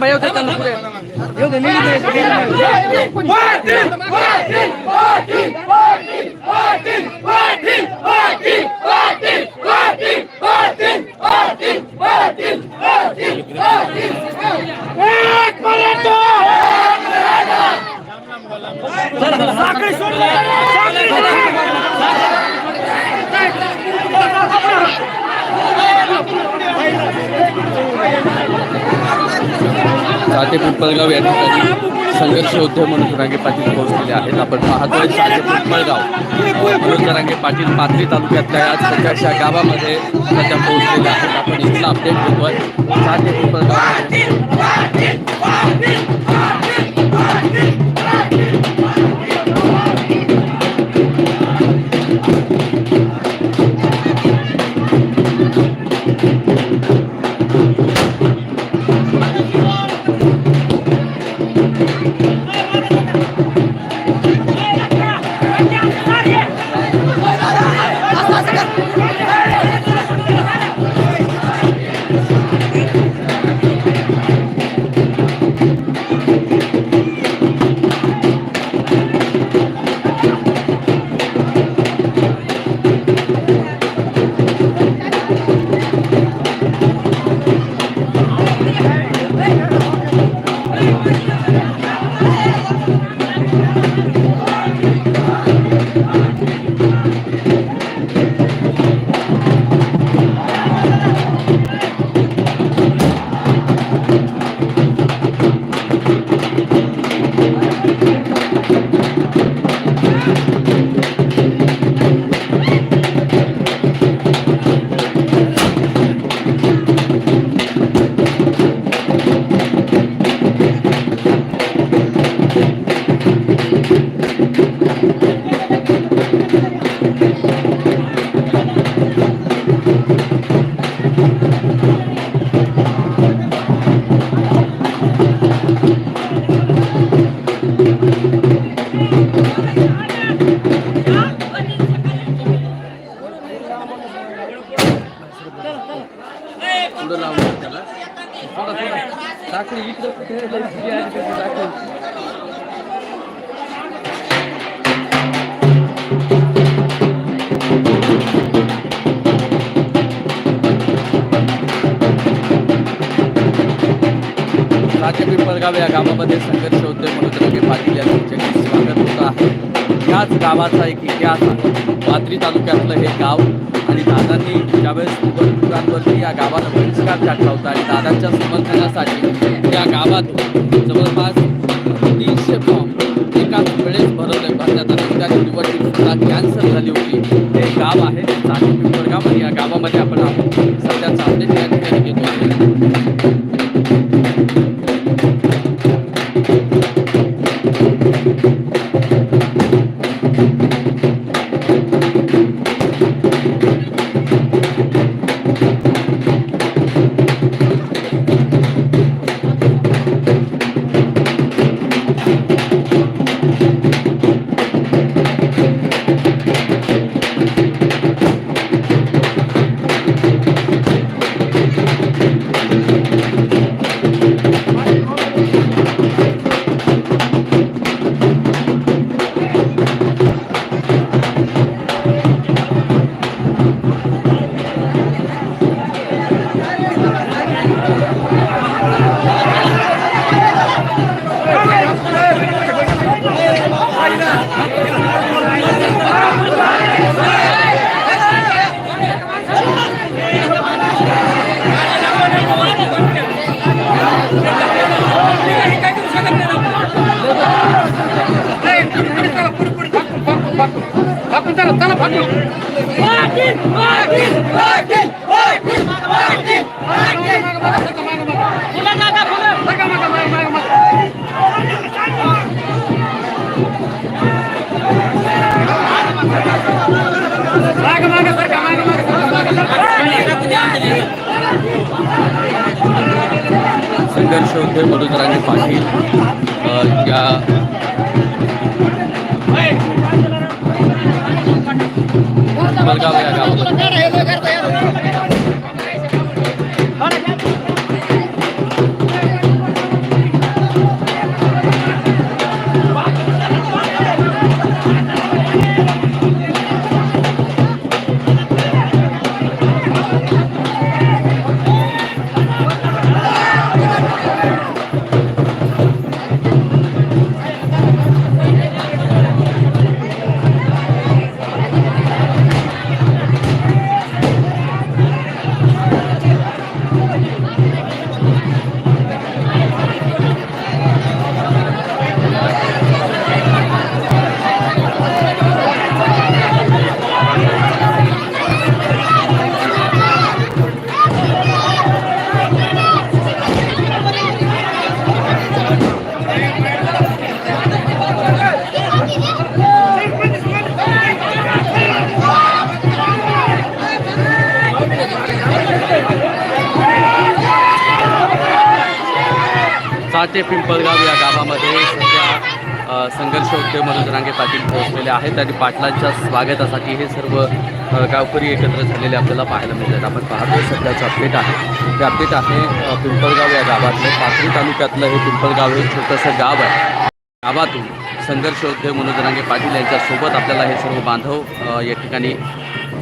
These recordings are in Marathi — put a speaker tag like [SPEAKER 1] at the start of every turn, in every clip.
[SPEAKER 1] थांबा येऊ दे त्यांना पुढे येऊ दे निघू दे,
[SPEAKER 2] पिंपळगाव या ठिकाणी संघर्ष योद्धे म्हणून जरांगे पाटील पोहोचलेले आहेत. आपण पाहतोय साते पिंपळगाव. म्हणून जरांगे पाटील पाथरी तालुक्यातल्या या सध्याच्या गावामध्ये सध्या पोहोचलेले आहेत. आपण इथला अपडेट घेतोय साते पिंपळगाव. पुढं लावलं त्याला. थोडा थोडा इकडं कुठे पिंपळगाव या गावामध्ये संघर्ष होते म्हणून रंगे पाटील या स्वागत होत आहे. याच गावाचा एक इतिहास आहे. पाथरी तालुक्यातलं हे गाव आणि दादांनी ज्यावेळेस निवडणुकांवरती या गावाला बहिष्कार टाकला होता आणि दादांच्या समर्थनासाठी या गावात जवळपास तीनशे फॉर्म एकाच वेळेस भरवले. भरण्यात आले त्या निवडणूक कॅन्सल झाली होती. हे गाव आहे. पिंपळगाव आणि या गावामध्ये आपण आहोत. संघर्ष होते वडोदरांनी पाटील या मलगाव या गावामध्ये. साठे पिंपळगाव या गावामध्ये सध्या संघर्ष उद्योग मनोज रांगे पाटील पोहोचलेले आहेत आणि पाटलांच्या स्वागतासाठी हे सर्व गावकरी एकत्र झालेले आपल्याला पाहायला मिळतात. आपण पाहतो सध्याचं अपडेट आहे. ते अपडेट आहे पिंपळगाव या गावातलं. पाथरी तालुक्यातलं हे पिंपळगाव हे छोटंसं गाव आहे. गावातून संघर्ष उद्योग मनोज रांगे पाटील यांच्यासोबत आपल्याला हे सर्व बांधव या ठिकाणी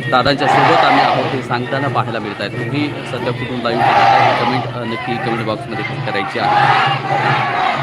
[SPEAKER 2] दादांच्या सोबत आम्ही आहोत हे सांगताना पाहायला मिळत आहेत. तुम्ही सध्या कुठून लाईव्ह कमेंट नक्की कमेंट बॉक्समध्ये करायची आहे.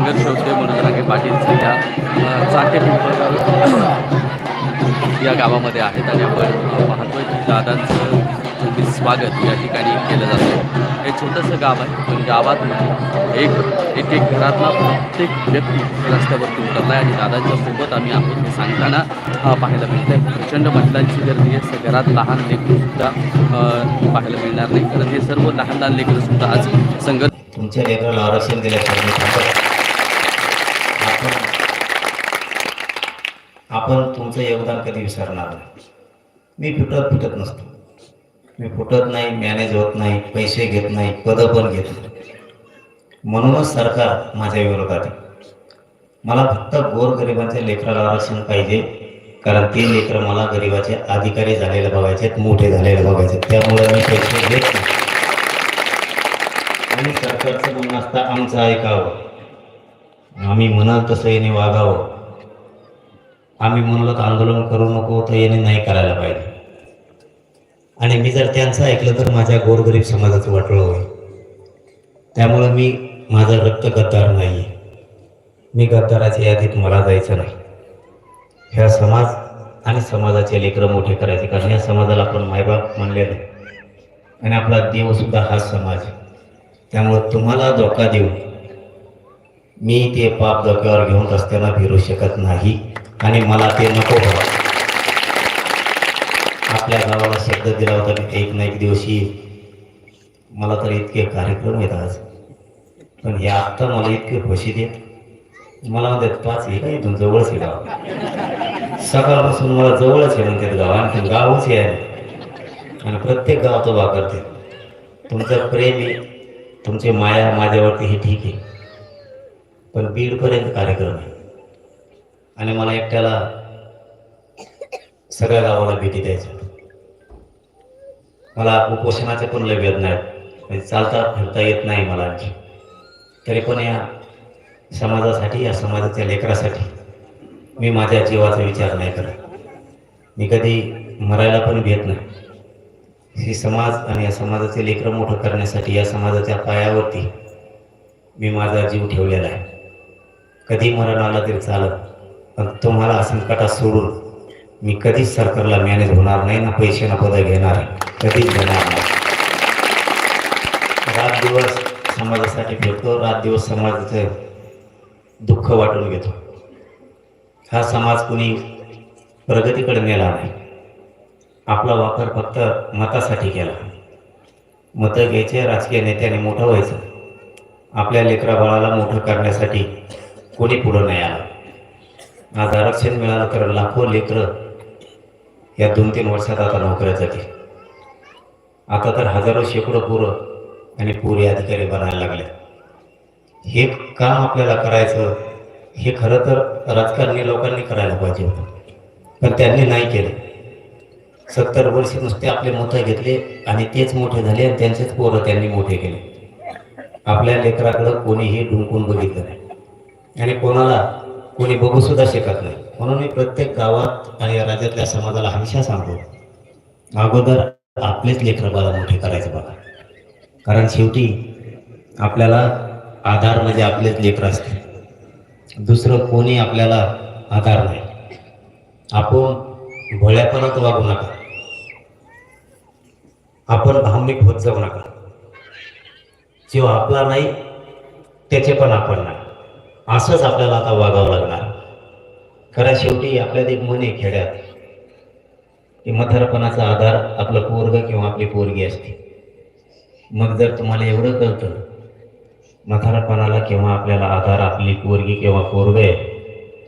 [SPEAKER 2] संघर्ष होते म्हणून रागे पाटील सध्या चाटे पिंपळगाव या गावामध्ये आहेत आणि आपण पाहतोय दादांचं स्वागत या ठिकाणी केलं जातं हे छोटंसं गाव आहे पण गावात एक एक एक घरातला प्रत्येक व्यक्ती रस्त्यावरती उतरला आहे आणि दादांच्या सोबत आम्ही आहोत. हे सांगताना पाहायला मिळतं आहे प्रचंड महिलांची गर्दी आहे. घरात लहान लेकरंसुद्धा पाहायला मिळणार नाही. कारण हे सर्व लहान लहान लेकरंसुद्धा आज संघर्ष
[SPEAKER 3] तुमच्या लेकराला आरक्षण दिल्याशिवाय मी थांबत आपण आपण तुमचं योगदान कधी विसरणार नाही. मी फुटत फुटत नसतो. मी फुटत नाही मॅनेज होत नाही पैसे घेत नाही पदं पण घेत नाही. म्हणूनच सरकार माझ्या विरोधात आहे. मला फक्त गोरगरिबांच्या लेकराला आरक्षण पाहिजे कारण ते लेकरं मला गरिबाचे अधिकारी झालेले बघायचे मोठे झालेले बघायचे. आहेत. त्यामुळे मी पैसे घेत नाही. आणि सरकारचं म्हणणं असतं आमचं ऐकावं. आम्ही म्हणाल तसं याने वागावं. आम्ही म्हणलो तर आंदोलन करू नको तर याने नाही करायला पाहिजे. आणि मी जर त्यांचं ऐकलं तर माझ्या गोरगरीब समाजाचं वाटलं होईल. त्यामुळं मी माझं रक्त गद्दार नाही आहे मी गद्दाराच्या यादीत मला जायचं नाही. ह्या समाज आणि समाजाचे लेकरं मोठे करायचे कारण या समाजाला आपण मायबाप म्हणलेलं आणि आपला देवसुद्धा हा समाज त्यामुळं तुम्हाला धोका देऊ मी ते पाप धोक्यावर घेऊन रस्त्याला फिरू शकत नाही. आणि मला ते नको व्हावं आपल्या गावाला शब्द दिला होता की एक ना एक दिवशी मला तर इतके कार्यक्रम येत आज. पण हे आत्ता मला इतके खुशी देत मला म्हणतात पाच हे काय इथून जवळच गाव? सकाळपासून मला जवळच आहे म्हणतात गाव. आणि गावच आहे. आणि प्रत्येक गाव तो करते तुमचं प्रेम आहे. तुमची माया माझ्यावरती हे ठीक आहे. पण बीडपर्यंत कार्यक्रम आहे. आणि मला एकट्याला सगळ्या गावाला भेटी द्यायच्या मला उपोषणाचे पण लय वेदना आहेत. म्हणजे चालता फिरता येत नाही मला आणखी. तरी पण या समाजासाठी या समाजाच्या लेकरासाठी मी माझ्या जीवाचा विचार नाही करत. मी कधी मरायला पण भेट नाही. ही समाज आणि या समाजाचे लेकरं मोठं करण्यासाठी या समाजाच्या पायावरती मी माझा जीव ठेवलेला आहे. कधी मरण आलं तरी चालत पण तुम्हाला संकटात सोडून मी कधीच सरकारला मॅनेज होणार नाही ना पैसे ना पदं घेणार कधीच घेणार नाही. रात दिवस समाजासाठी फिरतो रात दिवस समाजाचं दुःख वाटून घेतो. हा समाज कुणी प्रगतीकडे नेला नाही. आपला वापर फक्त मतासाठी केला. मतं घ्यायचे राजकीय नेत्याने मोठं व्हायचं. आपल्या लेकरा बाळाला मोठं करण्यासाठी कोणी पुढं नाही आलं. आज आरक्षण मिळालं तर लाखो लेकरं या दोन तीन वर्षात आता नोकऱ्या जातील. आता तर हजारो शेकडो पोरं आणि पुरे अधिकारी बनायला लागले. हे काम आपल्याला करायचं हे खरं तर राजकारणी लोकांनी करायला पाहिजे होतं. पण त्यांनी नाही केलं. सत्तर वर्ष नुसते आपले मतं घेतले आणि तेच मोठे झाले आणि त्यांचेच पोरं त्यांनी मोठे केले. आपल्या लेकराकडं कोणीही डुंकून बघितलं नाही. आणि कोणाला कोणी बघू सुद्धा शकत नाही. म्हणून मी प्रत्येक गावात आणि राज्यातल्या समाजाला हमेशा सांगतो अगोदर आपलेच लेकरं बघा मोठे करायचं बघा. कारण शेवटी आपल्याला आधार म्हणजे आपलेच लेकरं असते. दुसरं कोणी आपल्याला आधार नाही. आपण भोळ्यापणात वागू नका. आपण भावनिक होत जाऊ नका. जीव आपला नाही त्याचे पण आपण नाही. असंच आपल्याला आता वागावं लागणार. खरं शेवटी आपल्यात एक मन आहे खेड्यात. की मथारपणाचा आधार आपलं पोरग किंवा आपली पोरगी असते. मग जर तुम्हाला एवढं कळतं मथारपणाला किंवा आपल्याला आधार आपली पोरगी किंवा पोरग आहे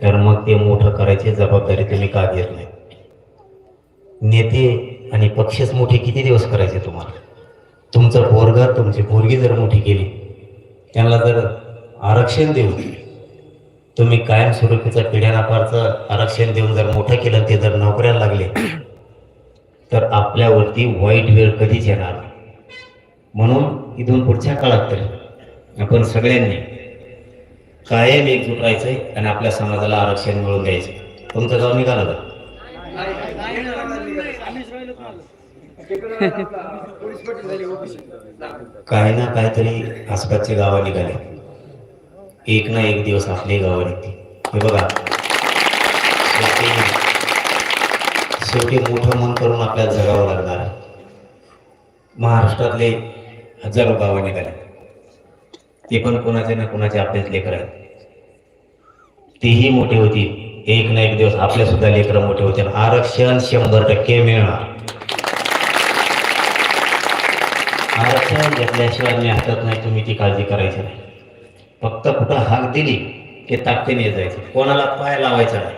[SPEAKER 3] तर मग ते मोठं करायची जबाबदारी तुम्ही का घेत नाही? नेते आणि पक्षच मोठे किती दिवस करायचे तुम्हाला? तुमचं पोरग तुमची पोरगी जर मोठी केली त्यांना जर आरक्षण देऊन तुम्ही कायम स्वरूपीचं पिढ्यानापारचं आरक्षण देऊन जर मोठं केलं ते जर नोकऱ्याला लागले तर आपल्यावरती वाईट वेळ कधीच येणार म्हणून इथून पुढच्या काळात तरी आपण सगळ्यांनी कायम एकजूट राहायचंय आणि आपल्या समाजाला आरक्षण मिळवून द्यायचं तुमचं गाव निघालं का? काय ना काहीतरी आसपासचे गावं निघाले. एक ना एक दिवस आपले गावं येते हे बघा. शेवटी मोठं मन करून आपल्याला जगावं लागणार आहे. महाराष्ट्रातले हजारो गावं निघाले. ते पण कोणाचे ना कोणाचे आपलेच लेकर आहेत. तेही मोठे होतील. एक ना एक दिवस आपले सुद्धा लेकरं मोठे होतील. आरक्षण शंभर टक्के मिळणार. आरक्षण घेतल्याशिवाय मी हातात नाही. तुम्ही ती काळजी करायची नाही. फक्त कुठं हाक दिली की ताकदीने जायचं. कोणाला पाय लावायचा नाही.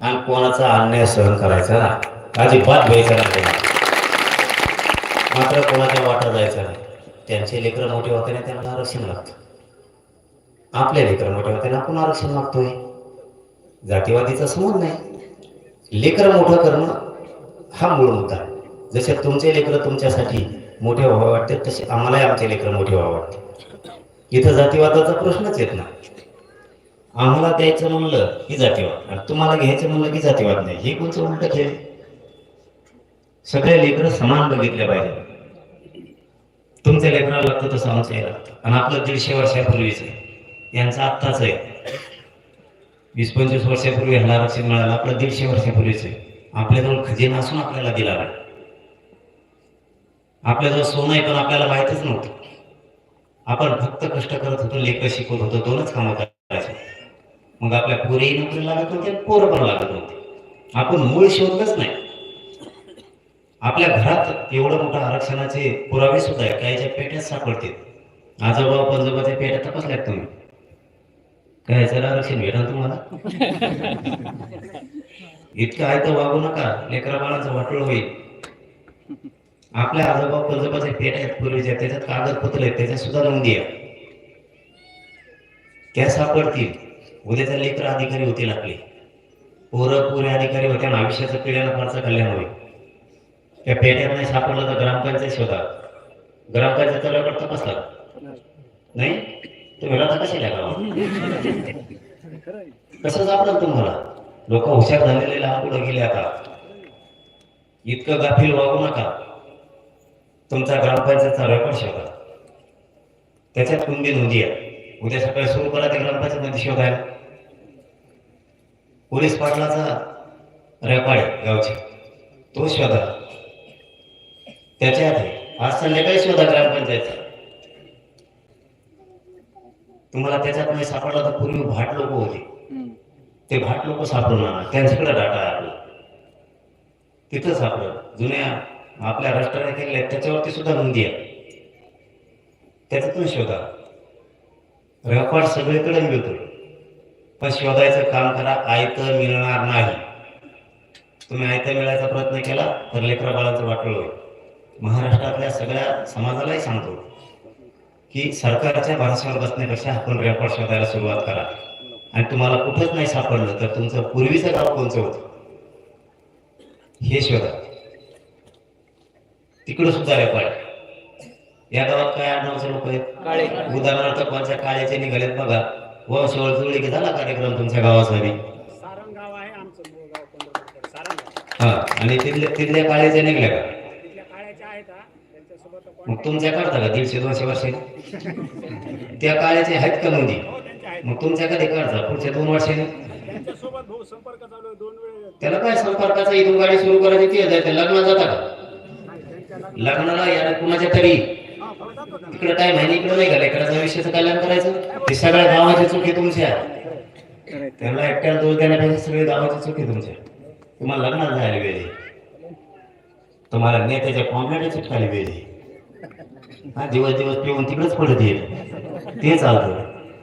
[SPEAKER 3] आणि कोणाचा अन्याय सहन करायचा ना अजिबात घ्यायचा नाही. मात्र कोणाच्या वाटा जायचं नाही. त्यांचे लेकरं मोठे होते ना त्यांना आरक्षण लागतं. आपले लेकरं मोठे होते ना आपण आरक्षण मागतोय. जातीवादीचा समज नाही. लेकरं मोठं करणं हा मूळ मुद्दा जसे तुमचे लेकरं तुमच्यासाठी मोठे व्हावे वाटते तसे आम्हालाही आमचे लेकरं मोठे व्हावे वाटते. इथं जातीवादाचा प्रश्नच येत नाही. आम्हाला द्यायचं म्हणलं की जातीवाद आणि तुम्हाला घ्यायचं म्हणलं की जातीवाद नाही. हे कोणतं उलट खेळ? सगळे लेकरं समान बघितले पाहिजे. तुमच्या लेकराला लागतं तसं आमचं लागतं. आणि आपलं दीडशे वर्षापूर्वीच आहे. यांचं आत्ताच आहे. वीस पंचवीस वर्षापूर्वी ह्याला आरक्षण मिळालं आपलं दीडशे वर्षापूर्वीच आहे. आपल्याजवळ खजिना असून आपल्याला दिला आपल्याजवळ सोनं आहे पण आपल्याला माहितच नव्हतं. आपण फक्त कष्ट करत होतो लेकर शिकवत होतो दोनच कामं करायचे. मग आपल्या पोरेही नोकरी लागत होते पोर पण लागत नव्हते आपण मूळ शोधलंच नाही. आपल्या घरात एवढं मोठं आरक्षणाचे पुरावे सुद्धा आहे कायच्या पेट्यात सापडतील. आजोबा पंजोबाच्या पेट्या तपासल्यात तुम्ही. काय जरा आरक्षण भेटाल तुम्हाला? इतकं आहे तर वागू नका. लेकरा बाळाचं वाटोळ होईल. आपल्या आजोबा पंजोबाचे फेट आहेत पूर्वीच्या त्याच्यात कागदपत्र आहेत त्याच्यात सुद्धा नोंदी आहे त्या सापडतील. उद्याच्या लेकर अधिकारी होतील आपले. पोरं पुरे अधिकारी होत्या आणि आयुष्याचं पिढ्यानं फारसं कल्याण होईल. त्या पेट्यात नाही सापडलं तर ग्रामपंचायत शोधा. ग्रामपंचायत रेकॉर्ड तपासला नाही? तुम्ही राहता कशाला गावात? कसं सापडल तुम्हाला? लोक हुशार झालेले लहान पुढे गेले आता. इतकं गाफील वागू नका. तुमचा ग्रामपंचायतचा रेकॉर्ड शोधा. त्याच्यात कुंडी नोंदी आहे. उद्या सकाळी सुरू करा ते ग्रामपंचायत मध्ये शोधायला. पोलीस पाटलाचा रेकॉर्ड आहे गावचे. तो शोधा. त्याच्यात आहे. आज संध्याकाळी शोधा ग्रामपंचायतचा. तुम्हाला त्याच्यात नाही सापडला तर पूर्वी भाट लोक होते. ते भाट लोक सापडून आणा त्यांच्याकडे डाटा आहे आपला. तिथं सापडलं. जुन्या आपल्या राष्ट्राने केले आहेत, त्याच्यावरती सुद्धा नोंदी आहे. त्याच्यातून शोधा. रेकॉर्ड सगळीकडे मिळतो पण शोधायचं काम करा आयतं मिळणार नाही. तुम्ही आयतं मिळायचा प्रयत्न केला तर लेकरा बाळाचं वाटलं होईल. महाराष्ट्रातल्या सगळ्या समाजालाही सांगतो की सरकारच्या भरोश्यावर बसण्यापेक्षा आपण रेकॉर्ड शोधायला सुरुवात करा. आणि तुम्हाला कुठंच नाही सापडलं तर तुमचं पूर्वीचं गाव कोणचं होतं? हे शोधा. तिकडं सुद्धा रेकॉर्ड या गावात काय आडनावचे लोक? आहेत
[SPEAKER 1] काळे.
[SPEAKER 3] उदाहरणार्थ कोणत्या काळ्याचे निघालेत बघा. वंशवळ जुळली की झाला कार्यक्रम तुमच्या गावाचा बी
[SPEAKER 1] सारण गाव आहे आमचं मूळ गाव पंढरपूर सारण गाव
[SPEAKER 3] हा आणि तिथल्या तिथल्या काळ्याच्या निघल्या का?
[SPEAKER 1] हा.
[SPEAKER 3] मग तुमच्या काढता का? दीडशे दोनशे वर्षे? त्या काळ्याचे आहेत का
[SPEAKER 1] आहेत.
[SPEAKER 3] मग तुमच्या कधी काढता? पुढच्या दोन वर्षांनी
[SPEAKER 1] त्यांच्यासोबत भाऊ संपर्क चालू आहे दोन वेळ.
[SPEAKER 3] त्याला काय संपर्काचा? इथून गाडी सुरू करायची ती लग्न जाता का? लग्नाला या कुणाच्या तरी? तिकडे काय माहिती इकडे नाही का? लेकराच्या विषयाचं कल्याण करायचं? ते सगळ्या गावाची चुकी तुमच्या त्यांना एकट्याला दोष देण्यापेक्षा सगळी गावाची चुकी तुमच्या तुम्हाला लग्नात जायला वेळ तुम्हाला नेत्याच्या कॉम्प्लेट चिटकायला वेळ हा दिवस दिवस पिऊन तिकडेच पडत येईल ते चालतं.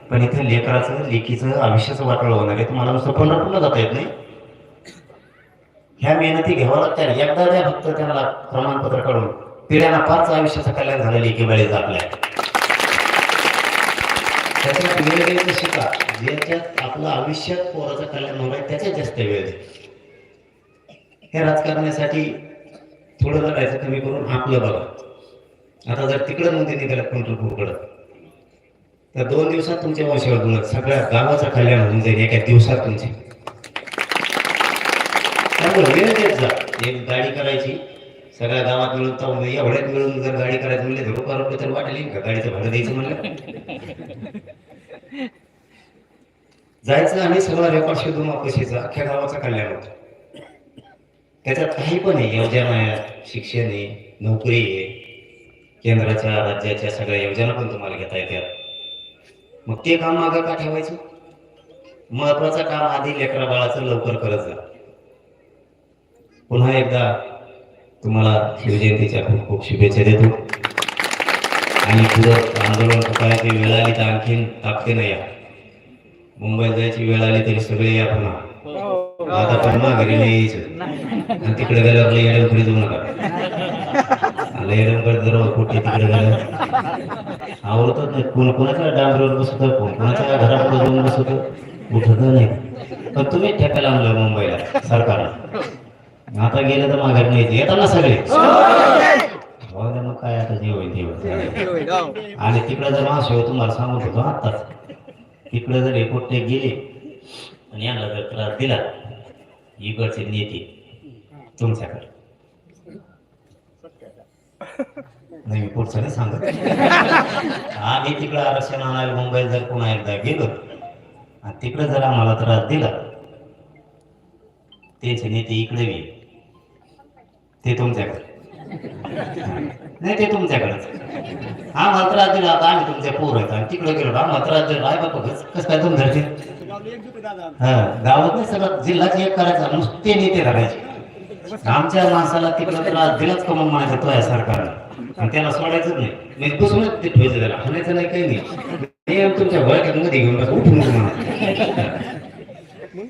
[SPEAKER 3] पण इथे लेकराचं लेकीचं आयुष्याचं वाटोळ होणार आहे. तुम्हाला नुसतं पंढरपूरला जाता येत नाही. ह्या मेहनती घ्यावं लागतं एकदा द्या फक्त त्यांना प्रमाणपत्र काढून. पिढ्यांना पाच आयुष्याचं कल्याण झालेलं की वेळेत आपल्या. त्याच्यात वेळ द्यायचं शिका. ज्याच्यात आपलं आयुष्यात पोराचं कल्याण होणार आहे त्याच्यात जास्त वेळ दे हे राजकारणासाठी थोडं लढायचं कमी करून आपलं बघा. आता जर तिकडं नोंदी निघाल्या पंढरपूरकडं तर दोन दिवसात तुमच्या वंशावर सगळ्या गावाचं कल्याण होऊन जाईल एका दिवसात तुमचे. त्यामुळे वेळ देत जा एक गाडी करायची सगळ्या गावात मिळून तर एवढ्यात मिळून जर गाडी करायची म्हणले तर रुपया रुपये तर वाटली. का गाडीचं भाडं द्यायचं म्हणलं. जायचं आणि सगळा रेकॉर्ड शोधून वापशीचं अख्ख्या गावाचा कल्याण होतो. त्याच्यात काही पण आहे. योजना आहे शिक्षण आहे नोकरी आहे. केंद्राच्या राज्याच्या सगळ्या योजना पण तुम्हाला घेता येतात. मग ते काम मागं का ठेवायचं? महत्वाचं काम आधी लेकरा बाळाचं लवकर करत जा. पुन्हा एकदा तुम्हाला शिवजयंतीच्या खूप खूप शुभेच्छा देतो. आणि पुढं आंदोलन करायची वेळ आली तर आणखीन ताकदीनं या. मुंबईत जायची वेळ आली तरी सगळे या पुन्हा. आता पण घरी नाही यायचं. आणि तिकडे गेल्यावर लई अडम घरी जाऊ नका. लई येडमकडे जर कुठे तिकडे गेलं. आवडतच नाही कोण कोणाच्या डांबरीवर बसत कोण कोणाच्या घरापुढे जाऊन बसत उठत नाही. पण तुम्ही ठेकायला आणलं मुंबईला सरकारला आता गेलं तर माघारी नाही येतात ना सगळे. हो मग काय आता जे होईल ते होईल आणि तिकडे जर महाशिव तुम्हाला सांगत होतो आत्ताच तिकडे जर एकोटे गेले आणि यांना जर त्रास दिला इकडचे नेते तुमच्याकडे. नाही मी पुढचं नाही सांगत. आम्ही तिकडे आरक्षण आणायला मुंबईत जर पुन्हा एकदा गेलो आणि तिकडे जर आम्हाला त्रास दिला तेच नेते इकडे बी ते तुमच्याकडे. नाही ते तुमच्याकडेच हा त्रास दिला आता आम्ही तुमच्या पोर आहेत. आणि तिकडे गेलो आम्हाला त्रास दिला आहे बाबा कसं काय तुम धरते हा गावात नाही सगळं जिल्ह्यात एक करायचा नुसते नेते धरायचे. आमच्या माणसाला तिकडे त्रास दिलाच का मग म्हणायचं तो या सरकारनं. आणि त्याला सोडायचंच नाही. मी बसूनच ते ठेवायचं त्याला. हाणायचं नाही काही नाही. तुमच्या वळक्यात मध्ये घेऊन उठून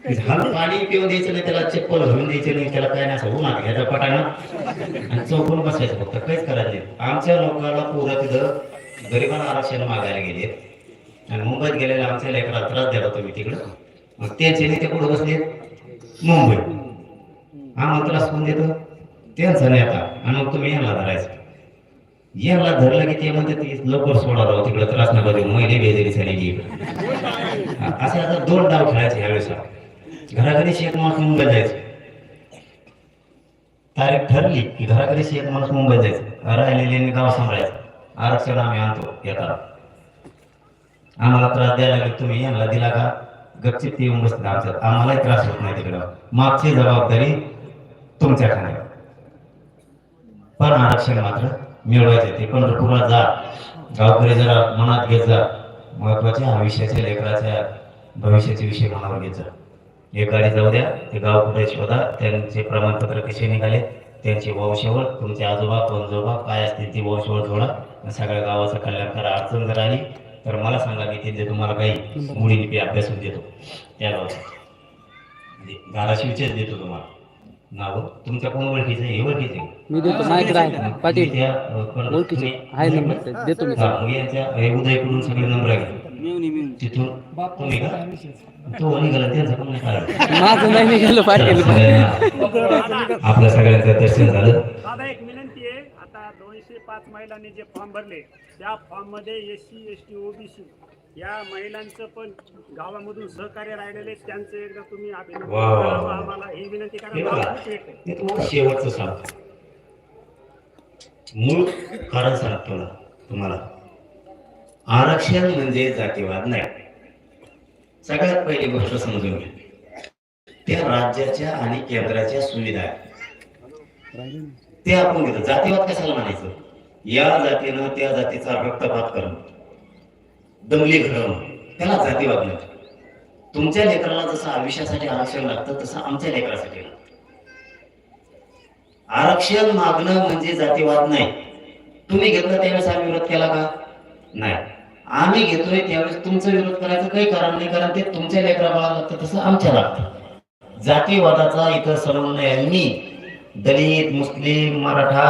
[SPEAKER 3] पाणी पिऊन द्यायचं नाही त्याला चप्पल घालून द्यायचं नाही त्याला काय नाही असं उन्हात घ्यायचा पटानं. आणि चौकून बसायचं फक्त काहीच करायचं आमच्या लोकांना पोरं तिथं गरिबांना आरक्षण मागायला गेले आणि मुंबईत गेलेल्या आमच्या लेकराला त्रास द्यायला तुम्ही तिकडं. मग त्यांचे नेते कुठं बसले? मुंबई आम्हाला त्रास कोण देतो? त्यांचा नाही आता आणि मग तुम्ही यांना धरायचं. यांना धरलं की ते म्हणते ती लवकर सोडा राव तिकडे त्रास नका देऊ महिने बेजरी झाली असे आता दोन डाव खेळायचे ह्यावेळेस घराघरी एक माणूस मुंबईत जायचं. तारीख ठरली की घराघरी एक माणूस मुंबईत जायचं. राहिलेले गाव सांभाळायचं. आरक्षण आम्ही आणतो येताना आम्हाला त्रास द्यायला लागेल तुम्ही यांना दिला का? गपचित येऊन बसत आमच्यात. आम्हालाही त्रास होत नाही तिकडं. मागची जबाबदारी तुमच्या खाण्यावर पण आरक्षण मात्र मिळवायचे ते पंढरपूरला जा. गावकरी जरा मनात घेत जा. महत्त्वाच्या आयुष्याच्या लेकराच्या भविष्याचे विषय मनावर घेत जा. एक गाडी जाऊ द्या ते गाव कुठे शोधा त्यांचे प्रमाणपत्र कसे निघाले त्यांची वंशावळ तुमचे आजोबा पणजोबा काय असतील ती वंशावळ जोडा सगळ्या गावाचं कल्याण करा अडचण जर आली तर मला सांगा मी तिथे तुम्हाला काही मुलीने बी अभ्यासून देतो. त्या गावात म्हणजे धाराशिवचेच देतो तुम्हाला. नाव तुमच्या कोण ओळखीचं आहे? हे ओळखीचं?
[SPEAKER 4] मी देतो पाटील.
[SPEAKER 3] पण
[SPEAKER 4] ओळखीचे.
[SPEAKER 3] तुम्ही-
[SPEAKER 4] आहे
[SPEAKER 3] तिथून का तो पण नाही.
[SPEAKER 4] माझं नाही निघालं पाटील
[SPEAKER 3] आपल्या सगळ्यांचं दर्शन झालं.
[SPEAKER 1] दादा एक विनंती आहे. आता दोनशे पाच महिलांनी जे फॉर्म भरले त्या फॉर्ममध्ये S C S T OBC
[SPEAKER 5] या महिलांचं पण गावामधून सहकार्य राहिलेले त्यांचं एकदा तुम्ही अभिनंदन
[SPEAKER 3] वा, वा, वा.
[SPEAKER 5] करावं आम्हाला ही विनंती
[SPEAKER 3] हे
[SPEAKER 5] करा
[SPEAKER 3] तुम्हाला शेवटचं सांगतो. मूळ कारण सांगतो ना तुम्हाला. आरक्षण म्हणजे जातीवाद नाही. सगळ्यात पहिली गोष्ट समजून घ्या. त्या राज्याच्या आणि केंद्राच्या सुविधा. आहेत ते आपण घेतो. जातीवाद कशाला म्हणायचं? या जातीनं त्या जातीचा रक्तपात करणं. दमली घडवणं. त्याला जातीवाद म्हणतात. तुमच्या लेकराला जसं आयुष्यासाठी आरक्षण लागतं तसं आमच्या लेकरासाठी लागतं. आरक्षण मागणं म्हणजे जातीवाद नाही. तुम्ही घेतलं त्यावेळेस आम्ही विरोध केला का? नाही. आम्ही घेतोय त्यावेळेस तुमचा विरोध करायचं काही कारण नाही कारण ते तुमच्या लेकरा बाळाला लागतं तसं आमच्या लागतं. जातीवादाचा इतर सर्व मी दलित मुस्लिम मराठा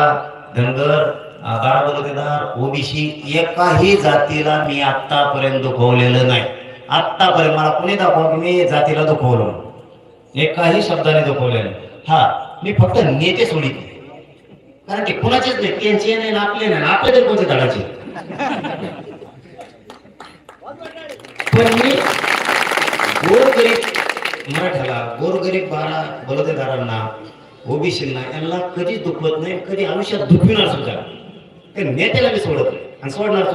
[SPEAKER 3] धनगर बाळबलुतेदार ओबीसी एकाही जातीला मी आतापर्यंत दुखवलेलं नाही. आतापर्यंत मला कोणी दाखवा की मी जातीला दुखवलं एकाही शब्दाने दुखवलेलं हा मी फक्त नेते सोडित कारण की कुणाचेच नाही त्यांचे नाही ना आपले नाही ना आपले तरी कोणते धडाचे? पण मी गोरगरीब मराठ्याला गोरगरीब बारा बलदेदारांना ओबीसींना यांना कधीच दुखवत नाही कधी आयुष्यात दुखविणार सुद्धा. ते नेत्याला मी सोडत नाही आणि सोडणार सुद्धा.